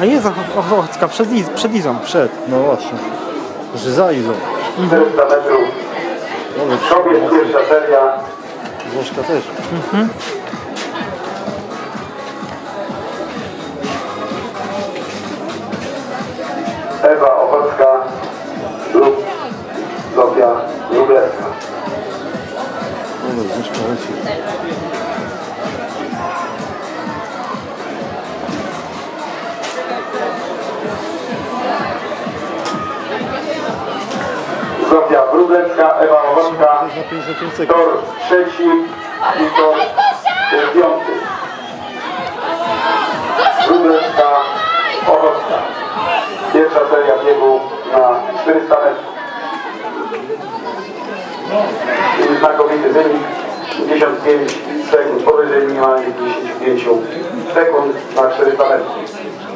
A jest Och- Ochocka przed, Iz- przed Izą. Przed, no właśnie. Że za Izą. 400 metrów. Kobiet pierwsza seria. Złożka też. Ewa Ochocka lub Zofia Lublecka. No, Złożka leci. Zofia Wróblecka, Ewa Ochocka. Za 55 sekund. Tor trzeci i tor piąty. Wróblecka, Ochocka. Pierwsza seria biegu na 400 metrów. Znakomity wynik 55 sekund, powyżej minimalnie 55 sekund na 400 metrów.